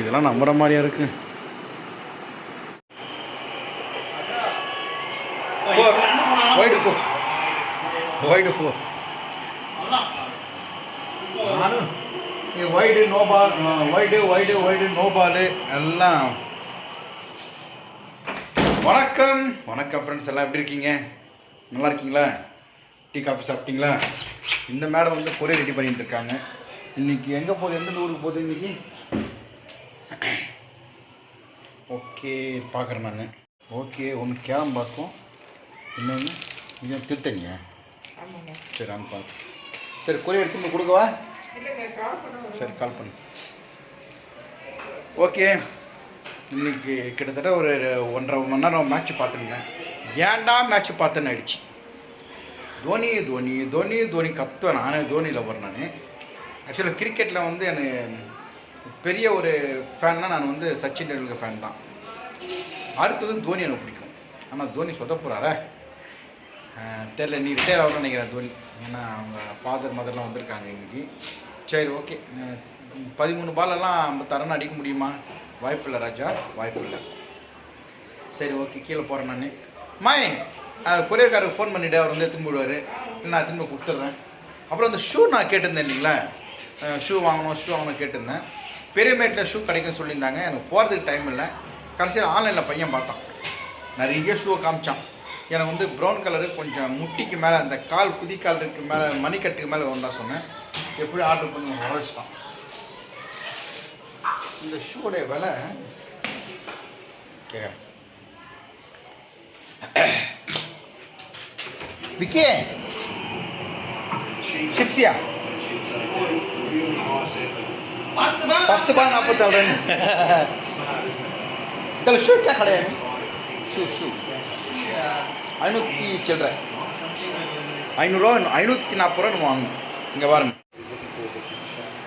இதெல்லாம் நம்புற மாதிரியா இருக்கு. ஒயிட் ஃபோர் ஒயிட் ஃபோர் நானும் wide no ball wide wide wide no ball எல்லாம். வணக்கம். வணக்கம் ஃப்ரெண்ட்ஸ் எல்லாம் எப்படி இருக்கீங்க? நல்லா இருக்கீங்களா? டீ காஃபி சாப்பிட்டீங்களா? இந்த மேடம் வந்து கொரியர் ரெடி பண்ணிட்டு இருக்காங்க. இன்னைக்கு எங்கே போகுது? எந்தெந்த ஊருக்கு போகுது இன்னைக்கு? ஓகே பார்க்குறேன் நான். ஓகே ஒன்று கேளம்பாக்கம் இன்னொன்று இது திருத்தணியா? சரி அனுப்பா சரி கொரியர் எடுத்து கொடுக்கவா? சரி கால் பண்ணு. ஓகே. இன்னைக்கு கிட்டத்தட்ட ஒரு ஒன்றரை மணி நேரம் மேட்ச் பார்த்துருந்தேன். ஏன்டா மேட்ச் பார்த்தேன்னு ஆயிடுச்சு. தோனி தோனி தோனி தோனி கத்துவேன் நானே தோனியில் வர நான். ஆக்சுவலாக கிரிக்கெட்டில் வந்து எனக்கு பெரிய ஒரு ஃபேன்னா நான் வந்து சச்சின் டெண்டுல்கர் ஃபேன் தான். அடுத்தது தோனி எனக்கு பிடிக்கும். ஆனால் தோனி சொதப்புறாரே தெரில நீ ரிட்டையர் ஆகணும்னு நினைக்கிறேன் தோனி. ஏன்னா அவங்க ஃபாதர் மதர்லாம் வந்திருக்காங்க இன்றைக்கி சரி ஓகே பதிமூணு பாலெல்லாம் நம்ம தரணும் அடிக்க முடியுமா? வாய்ப்பு இல்லை ராஜா வாய்ப்பு இல்லை சரி ஓகே கீழே போகிறேன் நான். மாய் கொரியர்காரருக்கு ஃபோன் பண்ணிவிட்டு அவர் வந்து திரும்பி விடுவார் நான் திரும்ப கொடுத்துட்றேன். அப்புறம் அந்த ஷூ நான் கேட்டிருந்தேன் இல்லைங்களா? ஷூ வாங்கணும் ஷூ வாங்கணும் கேட்டிருந்தேன். பெரியமேட்டில் ஷூ கிடைக்கும் சொல்லியிருந்தாங்க. எனக்கு போகிறதுக்கு டைம் இல்லை. கடைசியில் ஆன்லைனில் பையன் பார்த்தான். நிறைய ஷூவை காமிச்சான். எனக்கு வந்து ப்ரௌன் கலரு கொஞ்சம் முட்டிக்கு மேலே அந்த கால் குதிக்கால் இருக்கு மேலே மணிக்கட்டுக்கு மேலே வந்தா சொன்னேன். எப்படி ஆர்டர் பண்ணி வர இந்த ஷூடைய விலை கேட்குறேன் விக்கி சிக்ஸியா பத்து பா நாற்பத்தாறு ரன். Smart, இதில் ஷூ கே கிடையாது. ஷூ ஷூ ஐநூற்றி சில்லற ஐநூறுரூவா ஐநூற்றி நாற்பது ரூபா நம்ம வாங்கணும். இங்கே பாருங்க.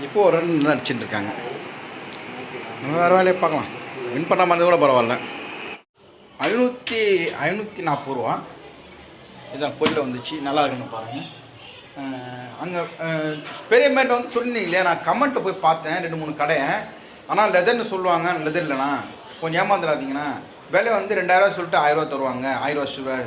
இப்போ ஒரு ரன் அடிச்சுட்டு இருக்காங்க. நம்ம வேறு வேலையை பார்க்கலாம். வின் பண்ண மாதிரி கூட பரவாயில்ல. ஐநூற்றி ஐநூற்றி நாற்பது ரூபா. இதான் பொருளில் வந்துச்சு. நல்லா இருக்குன்னு பாருங்கள் அங்கே பெரிய மேட்டை வந்து சொல்லியிருந்தீங்க இல்லையா? நான் கமெண்ட்டில் போய் பார்த்தேன் ரெண்டு மூணு கடை ஆனால் லெதர்னு சொல்லுவாங்க லெதர் இல்லைண்ணா. கொஞ்சம் ஏமாந்துடாதீங்கண்ணா. விலை வந்து ரெண்டாயிரரூவா சொல்லிட்டு ஆயிரரூவா தருவாங்க. ஆயிரரூவா சுவை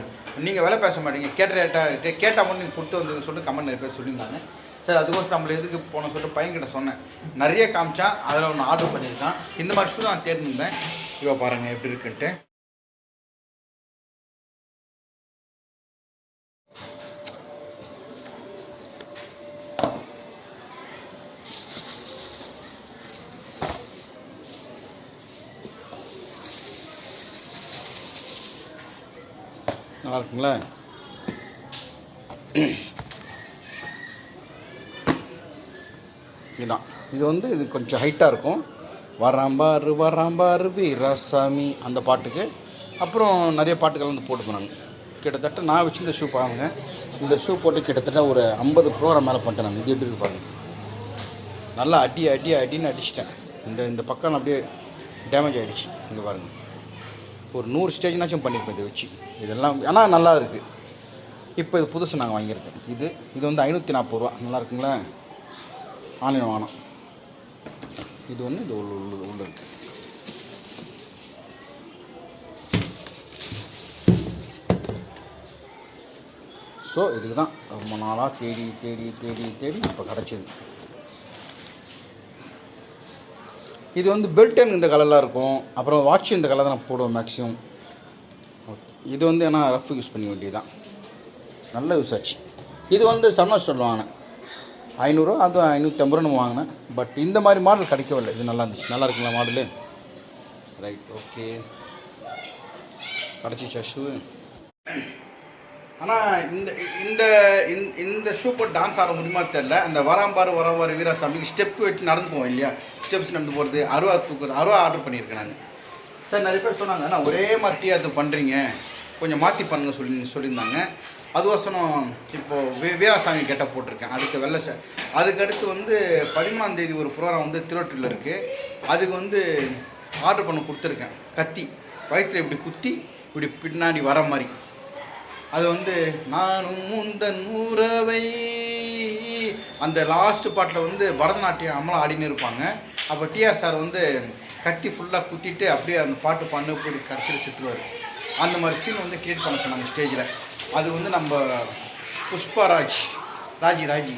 நீங்கள் விலை பேச மாட்டீங்க. கேட்ட ரேட்டாக கேட்டால் மட்டும் நீங்கள் கொடுத்து வந்து சொல்லிட்டு கமெண்ட் நிறைய பேர் சொல்லியிருந்தாங்க. சார் அதுக்கோசம் நம்மள எதுக்கு போன சொல்லிட்டு பையன்கிட்ட சொன்னேன். நிறைய காமிச்சான். அதில் ஒன்று ஆர்டர் பண்ணியிருக்கான். இந்த மாதிரி ஷூ நான் தேடிருந்தேன் இவ பாருங்கள் எப்படி இருக்குன்ட்டு. நல்லா இருக்குங்களா இதுதான் இது வந்து இது கொஞ்சம் ஹைட்டாக இருக்கும். வராம்பாரு வராம்பாரு வீராசாமி அந்த பாட்டுக்கு. அப்புறம் நிறைய பாட்டுகள் வந்து போட்டு போனாங்க கிட்டத்தட்ட நான் வச்சு இந்த ஷூ பாருங்க. இந்த ஷூ போட்டு கிட்டத்தட்ட ஒரு ஐம்பது ப்ரோக்ராம் மேலே பண்ணிட்டேன் நான். இது எப்படி இருக்கு பாருங்க. நல்லா அடி அடி அடின்னு அடிச்சிட்டேன். இந்த இந்த பக்கம் அப்படியே டேமேஜ் ஆகிடுச்சு இங்கே பாருங்கள் ஒரு நூறு ஸ்டேஜ்னாச்சும் பண்ணியிருப்பேன் இதை வச்சு. இதெல்லாம் ஆனால் நல்லா இருக்குது இப்போ இது புதுசு நாங்கள் வாங்கியிருக்கோம். இது இது வந்து ஐநூற்றி நாற்பது ரூபா. நல்லா இருக்குங்களா? ஆன்லைன் வாங்கினோம் இது ஒன்று இது உள்ள உள்ள உள்ள இருக்கு. ஸோ இதுக்கு தான் ரொம்ப நாளாக தேடி தேடி தேடி தேடி இப்போ கிடச்சிது. இது வந்து பெல்டன் இந்த கலரில் இருக்கும். அப்புறம் வாட்ச் இந்த கலர் தான் நான் போடுவேன் மேக்ஸிமம் இது வந்து ஏன்னா ரஃப் யூஸ் பண்ணி வேண்டியதுதான். நல்ல யூஸ் ஆச்சு இது வந்து சம்மர் ஸ்டோரில் வாங்கினேன். ஐநூறுரூவா அது ஐநூற்றி ஐம்பது ரூபா நம்ம வாங்கினேன். பட் இந்த மாதிரி மாடல் கிடைக்கவில்லை. இது நல்லா இருந்துச்சு. நல்லா இருக்குங்களா மாடலு ரைட் ஓகே கிடச்சிச்சா ஷூ ஆனால் இந்த இந்த இந்த- இந்த ஷூ போட்டு டான்ஸ் ஆட முடியுமா தெரில அந்த வராம்பாரு வராம்பாரு வீராசாமிக்கு ஸ்டெப் வச்சு நடந்து போவோம் இல்லையா? ஸ்டெப்ஸ் நடந்து போகிறது அருவா தூக்குறது அருவா ஆர்டர் பண்ணியிருக்கேன் நான். சார் நிறைய பேர் சொன்னாங்க நான் ஒரே மாதிரி டீ அது பண்ணுறீங்க கொஞ்சம் மாற்றி பண்ணுங்க சொல்லி சொல்லியிருந்தாங்க. அதுவசனம் இப்போது வீ வீராசாமி கெட்ட போட்டிருக்கேன். அடுத்து வெள்ளை ச அதுக்கடுத்து வந்து பதிமூணாம் தேதி ஒரு ப்ரோக்ராம் வந்து திருவற்றில் இருக்குது அதுக்கு வந்து ஆர்டர் பண்ண கொடுத்துருக்கேன். கத்தி வயிற்றில் இப்படி குத்தி இப்படி பின்னாடி வர மாதிரி. அது வந்து நானும் முந்தன் உறவை. அந்த லாஸ்ட் பாட்டில் வந்து பரதநாட்டியம் அம்மலாம் ஆடின்னு இருப்பாங்க. அப்போ டிஆர் சார் வந்து கத்தி ஃபுல்லாக குத்திட்டு அப்படியே அந்த பாட்டு பண்ண போய் கடைசியில் சுற்றுவார் அந்த மாதிரி சீன் வந்து கிரியேட் பண்ண சொன்னாங்க ஸ்டேஜில் அது வந்து நம்ம புஷ்பராஜ் ராஜி ராஜி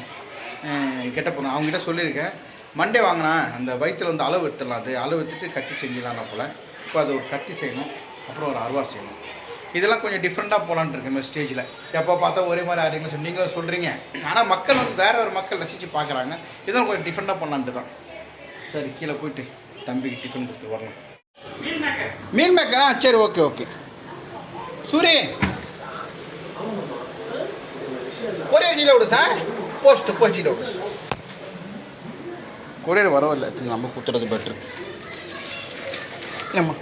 கெட்ட பொண்ணு. அவங்ககிட்ட சொல்லியிருக்கேன் மண்டே வாங்கினா அந்த வயிற்றில் வந்து அளவு எடுத்துடலாம் அது அளவு எடுத்துட்டு கத்தி செஞ்சிடலாம் போல். இப்போ அது ஒரு கத்தி செய்யணும் அப்புறம் ஒரு அருவா செய்யணும். இதெல்லாம் கொஞ்சம் டிஃப்ரெண்ட்டாக போகலான்னு இருக்கு இந்த ஸ்டேஜில் எப்போ பார்த்தா ஒரே மாதிரி ஆடுறீங்களா சொல்லி நீங்களும் சொல்கிறீங்க ஆனால் மக்கள் வந்து வேற ஒரு மக்கள் ரசித்து பார்க்குறாங்க. இதெல்லாம் கொஞ்சம் டிஃப்ரெண்ட்டாக பண்ணலான்ட்டு தான். சரி கீழே போயிட்டு தம்பிக்கு டிஃபன் கொடுத்து வரணும் மீன் மேக்கரா சரி ஓகே ஓகே சூரி. கொரியர் ஜீல விடு சார் போஸ்ட் போஸ்ட் ஜீல விடு கொரியர் வரவில்லை. நம்ம கொடுத்துறது பெட்ரு ஏம்மா?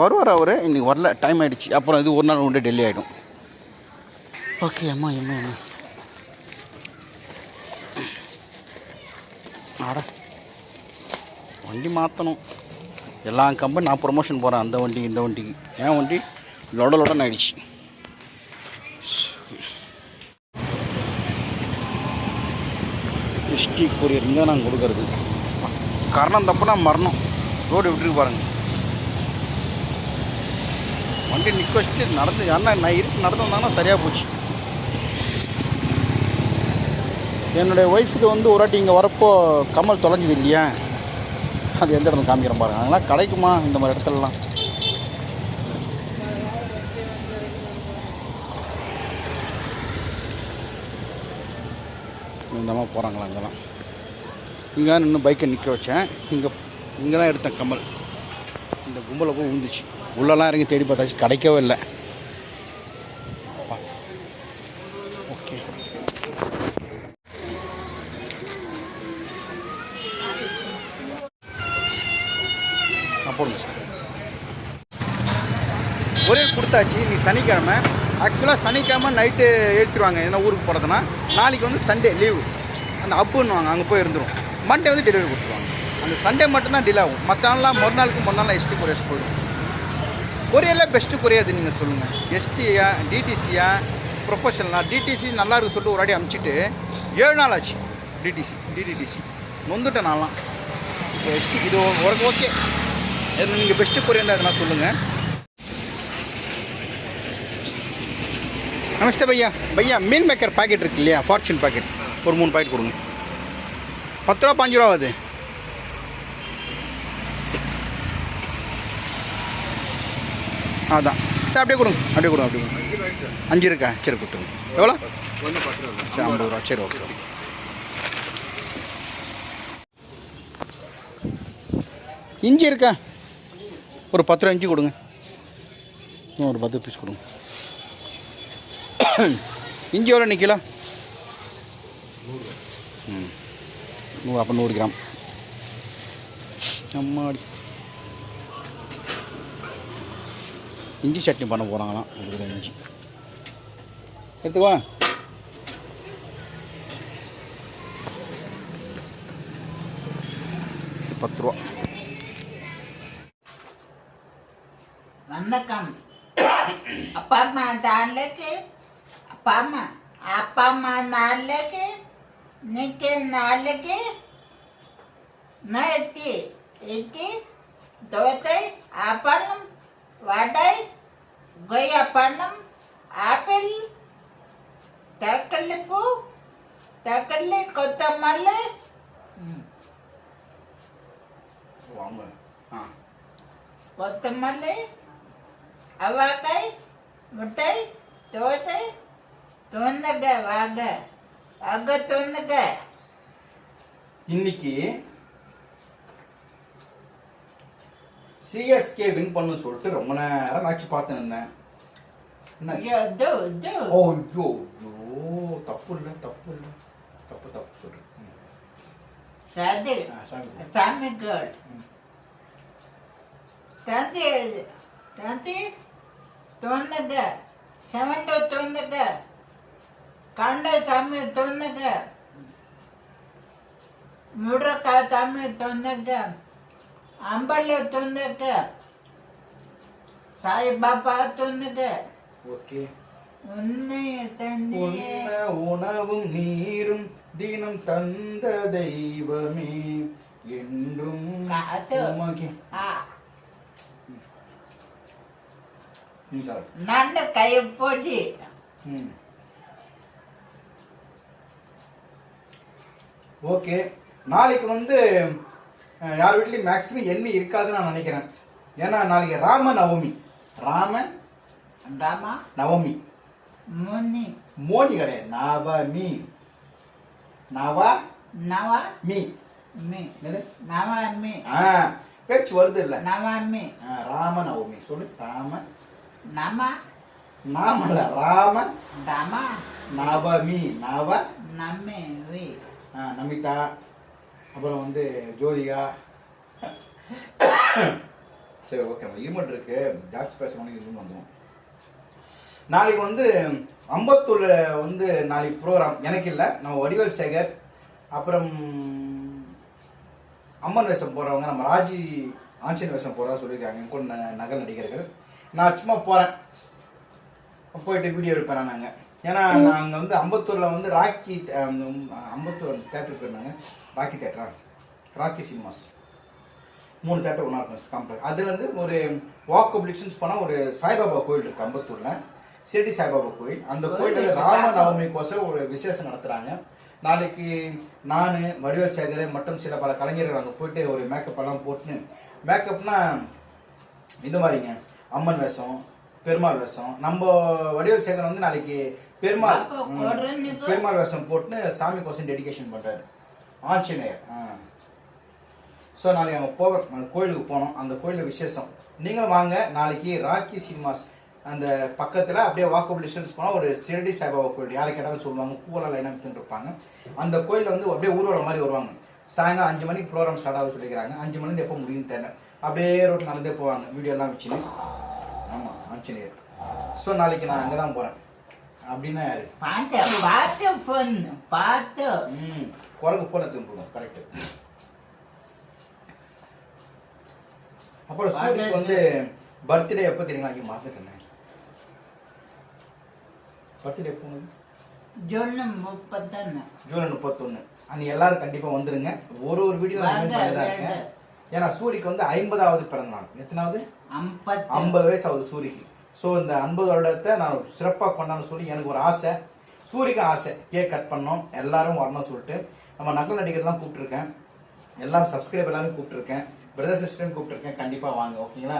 வருவார் அவர். இன்னைக்கு வரல டைம் ஆயிடுச்சு. அப்புறம் இது ஒரு நாள் உண்டு டெல்லி ஆகிடும் ஓகே அம்மா அம்மா அம்மா. ஆட வண்டி மாற்றணும் எல்லா கம்பெனி நான் ப்ரொமோஷன் போகிறேன் அந்த வண்டி இந்த வண்டிக்கு என் வண்டி லொட லொடன் ஆயிடுச்சு. எஸ்டி கொரியர் இங்கே நாங்கள் கொடுக்கறது. கரணம் தப்புனா மரணம் ரோடு விட்டுருக்கு பாருங்க. வண்டி நிற்க வச்சுட்டு நடந்து அண்ணா நான் இருக்கு நடந்து வந்தாங்கன்னா சரியாக போச்சு. என்னுடைய ஒய்ஃபுக்கு வந்து ஒரு வாட்டி இங்கே வரப்போ கமல் தொலைஞ்சது இல்லையா? அது எந்த இடத்துல காமிக்கிறேன் பாருங்க. அதெல்லாம் கிடைக்குமா இந்த மாதிரி இடத்துலலாம்? இந்த மாதிரி போகிறாங்களா அங்கெல்லாம். இங்கே நின்று பைக்கை நிற்க வச்சேன். இங்கே இங்கே தான் எடுத்தேன் கமல் இந்த கும்பலை போய் விழுந்துச்சு. உள்ளெல்லாம் இறங்கி தேடி பார்த்தாச்சு. கிடைக்கவே இல்லை. ஓகே போடுங்க சார். ஒரே கொடுத்தாச்சு. நீ சனிக்கிழமை. ஆக்சுவலாக சனிக்கிழமை நைட்டு எடுத்துருவாங்க. எதனா ஊருக்கு போகிறதுனா நாளைக்கு வந்து சண்டே லீவு அந்த அப்புன்னுவாங்க. அங்கே போய் இருந்துரும். மண்டே வந்து டெலிவரி கொடுத்துருவாங்க. அந்த சண்டே மட்டும்தான் டிலே ஆகும். மற்ற நாள்லாம் மறுநாளுக்கு மறுநாள் எஸ்டி கொரியர்ஸ் போயிடும் கொரியரில் பெஸ்ட்டு கொரியாது நீங்கள் சொல்லுங்கள் எஸ்டியா டிடிசியா ப்ரொஃபஷனலா டிடிசி நல்லா இருக்கு சொல்லிட்டு ஒரு அடி அமுச்சிட்டு ஏழு நாள் ஆச்சு டிடிசி டிடிடிசி நொந்துட்டேன் நான்லாம். இப்போ எஸ்டி இது ஒரு ஓகே இதில் நீங்கள் பெஸ்ட்டு கொரியர் எதுனா சொல்லுங்கள் நமஸ்தே பையா. பையா மீல் மேக்கர் பாக்கெட் இருக்கு இல்லையா? ஃபார்ச்சூன் பாக்கெட் ஒரு மூணு பாக்கெட் கொடுங்க. பத்து ரூபா பாஞ்சு ரூபா ஆகுது. அதான். சரி அப்படியே கொடுங்க. அப்படியே கொடுங்க அப்படியே கொடுங்க. அஞ்சு இருக்கா? சரி கொடுத்துருங்க. எவ்வளோ? சரி ஐம்பது ரூபா. சரி ஓகே இஞ்சி இருக்கா? ஒரு பத்து ரூபா இஞ்சி கொடுங்க. இன்னும் ஒரு பத்து பீஸ் கொடுங்க. இஞ்சி எவ்வளோ நிற்கல ம். நூறு அப்போ நூறு கிராம். அம்மாடி. இஞ்சி சட்னி பண்ண போகிறாங்களாம் அதுக்கு இஞ்சி. எடுத்துக்குவா பத்து ரூபா. வணக்கம். அப்பா அம்மா நாளைக்கு. அப்பா அம்மா. அப்பா அம்மா நாளைக்கு. இன்னைக்கு நாளைக்கு. நேற்று இட்லி தோசை அப்பளம் வடை கொய்யாப்பழம் ஆப்பிள் தக்காளி பூ தக்காளி கொத்தமல்லி. கொத்தமல்லி அவக்காய் முட்டை தோசை தொண்ணுங்க வாங்க. வாங்க தொண்ணுங்க இன்னைக்கு சிஎஸ்கே வின் பண்ணு சொல்லிட்டு ரொம்ப நேரம் மேட்ச் பார்த்துன்னு இருந்தேன். ஓ ஐயோ ஐயோ தப்பு இல்லை தப்பு இல்லை. தப்பு தப்பு சொல்கிறேன் சரி ஆ சாமி ம். தந்தி தந்தி தொண்ணுங்க செவன்டு தொண்ணுங்க கண்ட சாமி தொண்ணுங்க முருக்காய் சாமி தொண்ணுங்க அம்பள்ளி தொண்ணுங்க சாய்பாபா தொண்ணுங்க ஓகே. உன்னை தந்தையே உண்ண உணவும் நீரும் தினம் தந்த தெய்வமே. என்றும் காத்து. உமக்கு. ஆ. ம், சார். ம். ஓகே. நாளைக்கு வந்து யார் வீட்லேயும் மேக்ஸிமம் எண்ணெய் இருக்காதுன்னு நான் நினைக்கிறேன். ஏன்னா நாளைக்கு ராம நவமி. ராம? ராமா? நவமி. முனி. மோனி கிடையாது. நவமி. நவ? நவா? மீ. மீ. நவா மீ ஆ பேச்சு வருது இல்லை. நவா மீ ராம நவமி. சொல்லு. ராம? நம? நாமல ராம? ரமா? நவமி. நவ? நம்மே நமிதா. அப்புறம் வந்து ஜோதிகா. சரி ஓகே நம்ம ஈமெண்ட் இருக்கு. ஜாஸ்தி பேசணும் இருமல் வந்துடும் நாளைக்கு வந்து அம்பத்தூரில் வந்து நாளைக்கு ப்ரோக்ராம் எனக்கு இல்லை நம்ம வடிவேல் சேகர் அப்புறம் அம்மன் வேஷம் போகிறவங்க நம்ம ராஜி ஆஞ்சன் வேஷம் போகிறதா சொல்லியிருக்காங்க. என் கூட ந- நகல் நடிகர்கள். நான் சும்மா போகிறேன் போயிட்டு வீடியோ எடுப்பேன் நாங்கள் ஏன்னா நாங்கள் வந்து அம்பத்தூரில் வந்து ராக்கி அம்பத்தூர் அந்த தேட்டருக்கு போயிருந்தாங்க ராக்கி தேட்டரா ராக்கி சினிமாஸ். மூணு தேட்டர் ஒன்றா இருக்கும் காம்ப்ளெக்ஸ் அதுலேருந்து ஒரு வாக் பப்ளிக்ஷன்ஸ் போனால் ஒரு சாய்பாபா கோயில் இருக்குது அம்பத்தூரில். சிரடி சாய்பாபா கோயில். அந்த கோயிலில் ராம நவமிக்கோசரம் ஒரு விசேஷம் நடத்துகிறாங்க நாளைக்கு நான் வடிவேல் சேகர் மற்றும் சில பல கலைஞர்கள் அங்கே போயிட்டு ஒரு மேக்கப் எல்லாம் போட்டு மேக்கப்னா இந்த மாதிரிங்க. அம்மன் வேஷம் பெருமாள் வேஷம். நம்ம வடிவேல் சேகர் வந்து நாளைக்கு பெருமாள் பெருமாள் வேஷம் போட்டு சாமி கோசம் டெடிகேஷன் பண்ணுறாரு ஆஞ்சநேயர். ஆ. ஸோ நாளைக்கு போவேன் அந்த கோயிலுக்கு போனோம் அந்த கோயிலில் விசேஷம். நீங்களும் வாங்க. நாளைக்கு ராக்கி சினிமாஸ் அந்த பக்கத்தில் அப்படியே வாக்கபிள் டிஸ்டன்ஸ் போனால் ஒரு சிரடி சாய்பாபா கோயில் யாரை கேட்டாலும் சொல்லுவாங்க. பூவெல்லாம் வித்துட்டு இருப்பாங்க. அந்த கோயிலில் வந்து அப்படியே ஊர்வலம் மாதிரி வருவாங்க. சாயங்காலம் அஞ்சு மணிக்கு ப்ரோக்ராம் ஸ்டார்ட் ஆகுது சொல்லிக்கிறாங்க. அஞ்சு மணிலேருந்து எப்போ முடியும்னு தெரியல. அப்படியே ரோட்டில் நடந்தே போவாங்க. வீடியோ எல்லாம் வச்சுன்னு. ஆமாம் ஆஞ்சநேயர். ஸோ நாளைக்கு நான் அங்கே தான் போகிறேன் அப்படின்னா யாரு? பார்த்து பார்த்து ஃபோன் பார்த்து ம் குரங்கு ஃபோனை திரும்பிடும் கரெக்டு அப்புறம் சூரியக்கு வந்து பர்த்டே எப்போ தெரியுங்களா ஐயோ மறந்துட்டேனே. பர்த்டே எப்போ? ஜூன் முப்பத்தொன்னு. ஜூன் முப்பத்தொன்று அன்னைக்கு எல்லாரும் கண்டிப்பாக வந்துருங்க. ஒரு ஒரு வீடியோ தான் இருக்கேன். ஏன்னா சூரிக்கு வந்து ஐம்பதாவது பிறந்த நாள். எத்தனாவது? ஐம்பது வயசு ஆகுது சூரிக்கு. ஸோ இந்த ஐம்பது வருடத்தை நான் சிறப்பாக கொண்டாடணும்னு சொல்லி எனக்கு ஒரு ஆசை. சூரிக்கு ஆசை. கேக் கட் பண்ணோம். எல்லாரும் வரணும்னு சொல்லிட்டு. நம்ம நகல் நடிகர்லாம் கூப்பிட்டுருக்கேன். எல்லாம் சப்ஸ்கிரைப் எல்லாரும் கூப்பிட்டுருக்கேன். பிரதர் சிஸ்டரும் கூப்பிட்டுருக்கேன். கண்டிப்பாக வாங்க ஓகேங்களா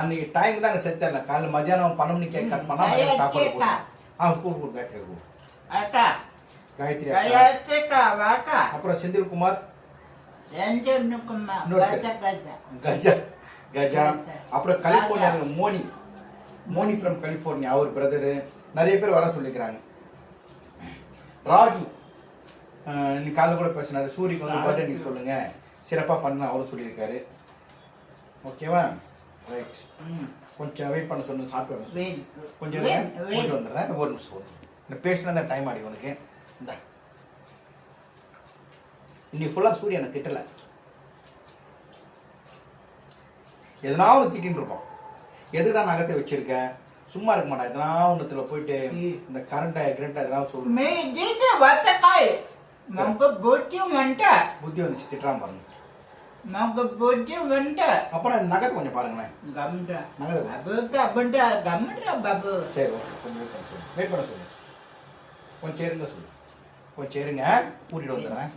அன்னைக்கு டைம் தான் அங்கே செட் இல்லை காலையில் மதியானம் பன்னெண்டு கேக் கட் பண்ணால் சாப்பாடு? போடுவோம் ஆ கூப்பிடு கூப்பிடு காயத்ரி கூப்பிடு. அக்கா. காயத்ரி அப்புறம் செந்தில்குமார். கஜ கஜ. கஜா கஜா. அப்புறம் California Moni. Moni from California our brother நிறைய பேர் வர சொல்லிக்கிறாங்க. ராஜு இன்னைக்கு காலைல கூட பேசினாரு. சூரிக்கு வந்து பர்த்டே நீங்க சொல்லுங்க. சிறப்பாக பண்ணலாம் அவரும் சொல்லியிருக்காரு. ஓகேவா ரைட் கொஞ்சம் வெயிட் பண்ண சொல்லுங்க சாப்பிட்டு கொஞ்சம் கொண்டு வந்துடுறேன். ஒரு நிமிஷம் ஒரு இந்த பேசினா டைம் ஆடி உனக்கு? இந்த. இன்னைக்கு ஃபுல்லாக சூரியனை திட்டலை. எதனா ஒன்று திட்டின்னு இருப்போம். எதுக்கு நான் நகத்தை வச்சிருக்கேன்? சும்மா இருக்க மாட்டேன் எதனா ஒன்றுத்துல போயிட்டு இந்த கரண்டா கிரண்டா எதனா சொல்லுவேன் நமக்கு புத்தியும் வந்துட்ட. புத்தி வந்து திட்டுறான் பாருங்க. நமக்கு புத்தியும் வந்துட்ட. அப்புறம் நகத்தை கொஞ்சம் பாருங்களேன். கம்டா. நகத்தை அபுட்டா அபுட்டா கம்டா பாபு. சரி கொஞ்சம் வெயிட் கொஞ்சம் சேருங்க சொல்லு. கொஞ்சம் சேருங்க கூட்டிட்டு வந்துடுறேன்.